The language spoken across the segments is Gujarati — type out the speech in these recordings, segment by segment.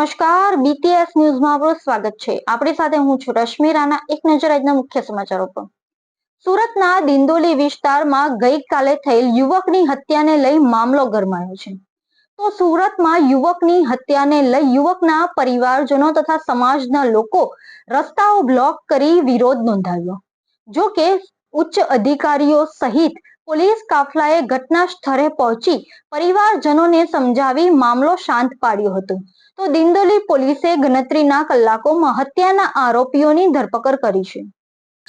નમસ્કાર બીટીએસ ન્યૂઝમાં આપનું સ્વાગત છે. આપણી સાથે હું છું રશ્મિ રાણા, એક નજર આજના મુખ્ય સમાચારો પર. સુરતના દિંદોલી વિસ્તારમાં ગઈકાલે થયેલ યુવકની હત્યાને લઈ મામલો ગરમાયો છે. તો સુરતમાં યુવકની હત્યાને લઈ યુવકના પરિવારજનો તથા સમાજના લોકો રસ્તાઓ બ્લોક કરી વિરોધ નોંધાવ્યો. જો કે ઉચ્ચ અધિકારીઓ સહિત પોલીસ કાફલાએ ઘટના સ્થળે પહોંચી પરિવારજનોને સમજાવી મામલો શાંત પાડ્યો હતો. તો દિંડોલી પોલીસે ગણતરીના કલાકોમાં હત્યાના આરોપીઓની ધરપકડ કરી છે.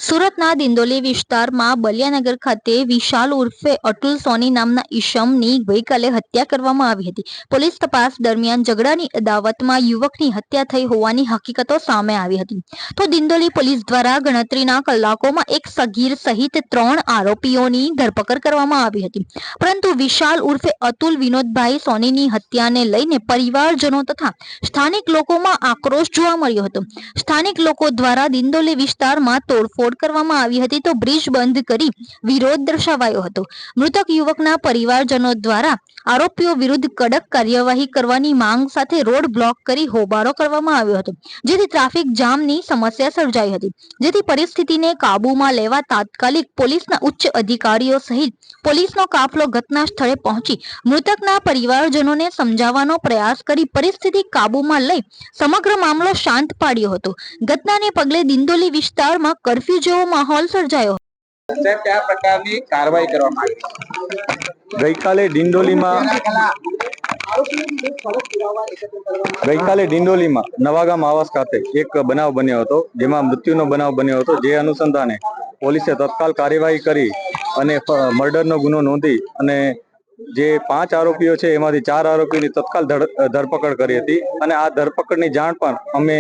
સુરતના દિંદોલી વિસ્તારમાં બલિયાનગર ખાતે વિશાલ ઉર્ફે અતુલ સોની નામના ઈશમની ગઈકાલે હત્યા કરવામાં આવી હતી. પોલીસ તપાસ દરમિયાન ઝઘડાની અદાવતમાં યુવકની હત્યા થઈ હોવાની હકીકતો સામે આવી હતી. તો દિંદોલી પોલીસ દ્વારા ગણતરીના કલાકોમાં એક સગીર સહિત ત્રણ આરોપીઓની ધરપકડ કરવામાં આવી હતી. પરંતુ વિશાલ ઉર્ફે અતુલ વિનોદભાઈ સોનીની હત્યાને લઈને પરિવારજનો તથા સ્થાનિક લોકોમાં આક્રોશ જોવા મળ્યો હતો. સ્થાનિક લોકો દ્વારા દિંદોલી વિસ્તારમાં તોડફોડ કરવામાં આવી હતી તો બ્રિજ બંધ કરી વિરોધ દર્શાવાયો હતો. મૃતક યુવકના પરિવારજનો દ્વારા આરોપીઓ વિરુદ્ધ કડક કાર્યવાહી કરવાની માંગ સાથે રોડ બ્લોક કરી હોબાળો કરવામાં આવ્યો હતો. જેથી ટ્રાફિક જામની સમસ્યા સર્જાઈ હતી. જેથી પરિસ્થિતિને કાબૂમાં લેવા તાત્કાલિક પોલીસના ઉચ્ચ અધિકારીઓ સહિત પોલીસનો કાફલો ઘટના સ્થળે પહોંચી મૃતકના પરિવારજનોને સમજાવવાનો પ્રયાસ કરી પરિસ્થિતિ કાબૂમાં લઈ સમગ્ર મામલો શાંત પાડ્યો હતો. ઘટનાને પગલે દિંદોલી વિસ્તારમાં કર્ફ્યુ જેવો માહોલ સર્જાયો. કયા પ્રકારની કાર્યવાહી કરવામાં આવી? ગઈકાલે ડિંડોલીમાં ગઈકાલે ડિંડોલીમાં નવાગામ આવાસ ખાતે એક બનાવ બન્યો હતો જેમાં મૃત્યુનો બનાવ બન્યો હતો જે અનુસંધાને પોલીસે તત્કાલ કાર્યવાહી કરી અને મર્ડરનો ગુનો નોંધી અને જે પાંચ આરોપીઓ છે એમાંથી ચાર આરોપીની તત્કાલ ધડ- ધરપકડ કરી હતી. અને આ ધરપકડની જાણ પણ અમે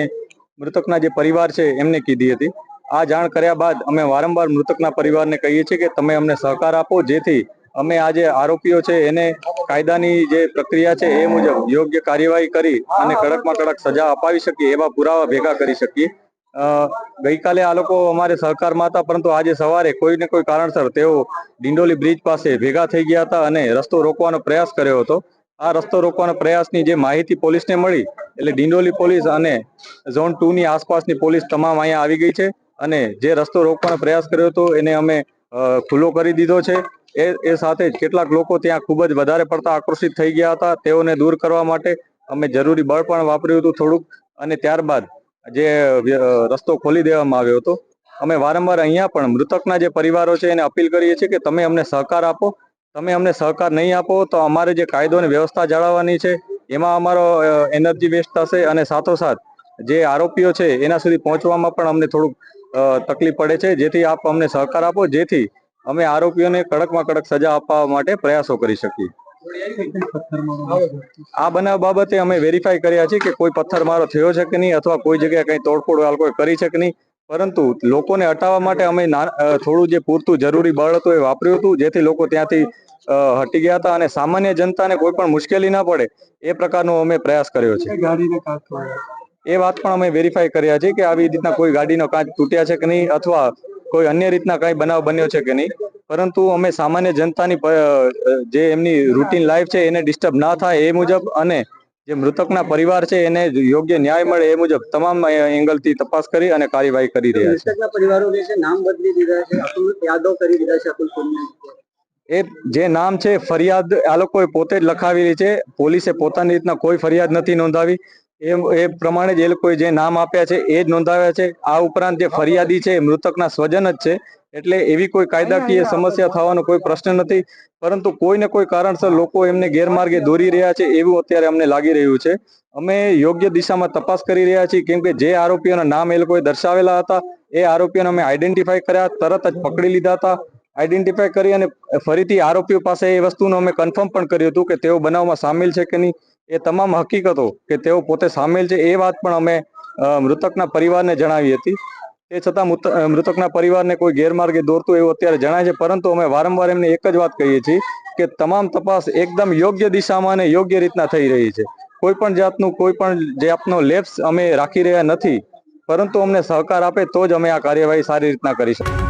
મૃતકના જે પરિવાર છે એમને કીધી હતી. આ જાણ કર્યા બાદ અમે વારંવાર મૃતકના પરિવારને કહીએ છીએ કે તમે અમને સહકાર આપો, જેથી અમે આ જે આરોપીઓ છે, એને કાયદાની જે પ્રક્રિયા છે, એ મુજબ યોગ્ય કાર્યવાહી કરી અને કડકમાં કડક સજા અપાવી શકીએ, એવા પુરાવા ભેગા કરી શકીએ. ગઈકાલે આ લોકો અમારે સહકારમાં હતા પરંતુ આજે સવારે કોઈ ને કોઈ કારણસર તેઓ ડિંડોલી બ્રિજ પાસે ભેગા થઈ ગયા હતા અને રસ્તો રોકવાનો પ્રયાસ કર્યો હતો. આ રસ્તો રોકવાનો પ્રયાસની જે માહિતી પોલીસને મળી, એટલે ડિંડોલી પોલીસ અને ઝોન ટુની આસપાસની પોલીસ તમામ અહીંયા આવી ગઈ છે. અને જે રસ્તો રોકવાનો પ્રયાસ કર્યો હતો, એને અમે ખુલ્લો કરી દીધો છે. એ એ સાથે જ કેટલાક લોકો ત્યાં ખૂબ જ વધારે પડતા આકર્ષિત થઈ ગયા હતા. તેઓને દૂર કરવા માટે અમે જરૂરી બળ પણ વાપર્યું હતું થોડુંક. અને ત્યારબાદ જે રસ્તો ખોલી દેવામાં આવ્યો હતો, અમે વારંવાર અહીંયા પણ મૃતકના જે પરિવારો છે, એને અપીલ કરીએ છીએ કે તમે અમને સહકાર આપો. તમે અમને સહકાર નહીં આપો તો અમારે જે કાયદો અને વ્યવસ્થા જાળવવાની છે, એમાં અમારો એનર્જી વેસ્ટ થશે. અને સાથોસાથ જે આરોપીઓ છે, એના સુધી પહોંચવામાં પણ અમને થોડુંક તકલીફ પડે છે. જેથી આપ અમને સહકાર આપો. જેથી અમે આરોપીઓને કડકમાં કડક સજા આપવા માટે પ્રયાસો કરી શકીએ. આ બનાવ બાબતે અમે વેરીફાઈ કર્યા છે કે કોઈ પથ્થરમારો થયો છે કે નહીં અથવા કોઈ જગ્યાએ કંઈ તોડફોડ આ કરી છે કે નહીં. પરંતુ લોકોને હટાવવા માટે અમે થોડું જે પૂરતું જરૂરી બળ હતું એ વાપર્યું હતું. જેથી લોકો ત્યાંથી હટી ગયા હતા અને સામાન્ય જનતાને કોઈ પણ મુશ્કેલી ના પડે એ પ્રકારનો અમે પ્રયાસ કર્યો છે. એ વાત પણ અમે વેરીફાઈ કર્યા છે કે આવી રીતના કોઈ ગાડીનો કાચ તૂટ્યા છે કે નહીં અથવા કોઈ અન્ય રીતના કઈ બનાવ બન્યો છે કે નહીં. પરંતુ અમે સામાન્ય જનતાની જે એમની રૂટીન લાઈફ છે એને ડિસ્ટર્બ ના થાય એ મુજબ અને જે મૃતકના પરિવાર છે એને યોગ્ય ન્યાય મળે એ મુજબ તમામ એંગલથી તપાસ કરી અને કાર્યવાહી કરી રહ્યા છે. પરિવારો જે છે નામ બદલી દીધા છે અતુલ યાદવ કરી દીધા છે અતુલ એ જે નામ છે ફરિયાદ આ લોકોએ પોતે જ લખાવેલી છે પોલીસે પોતાની રીતના કોઈ ફરિયાદ નથી નોંધાવી. એ એ પ્રમાણે જ એ લોકોએ જે નામ આપ્યા છે એ જ નોંધાવ્યા છે. આ ઉપરાંત જે ફરિયાદી છે એ મૃતકના સ્વજન જ છે. એટલે એવી કોઈ કાયદાકીય સમસ્યા થવાનો કોઈ પ્રશ્ન નથી. પરંતુ કોઈને કોઈ કારણસર લોકો એમને ગેરમાર્ગે દોરી રહ્યા છે એવું અત્યારે અમને લાગી રહ્યું છે. અમે યોગ્ય દિશામાં તપાસ કરી રહ્યા છીએ કેમ કે જે આરોપીઓના નામ એ લોકોએ દર્શાવેલા હતા એ આરોપીઓને અમે આઈડેન્ટિફાઈ કર્યા તરત જ પકડી લીધા હતા. આઈડેન્ટિફાઈ કરી અને ફરીથી આરોપીઓ પાસે એ વસ્તુનું અમે કન્ફર્મ પણ કર્યું હતું કે તેઓ બનાવમાં સામેલ છે કે નહીં. એ તમામ હકીકતો કે તેઓ પોતે સામેલ છે, એ વાત પણ અમે મૃતકના પરિવારને જણાવી હતી. તે છતાં મૃત- મૃતકના પરિવારને કોઈ ગેરમાર્ગે દોરતું એવું અત્યારે જણાય છે, પરંતુ અમે વારંવાર એમને એક જ વાત કહીએ છીએ કે તમામ તપાસ એકદમ યોગ્ય દિશામાં અને યોગ્ય રીતના થઈ રહી છે. કોઈ પણ જાતનું, કોઈ પણ જાતનો લેપ્સ અમે રાખી રહ્યા નથી, પરંતુ અમને સહકાર આપે તો જ અમે આ કાર્યવાહી સારી રીતના કરી શકીએ.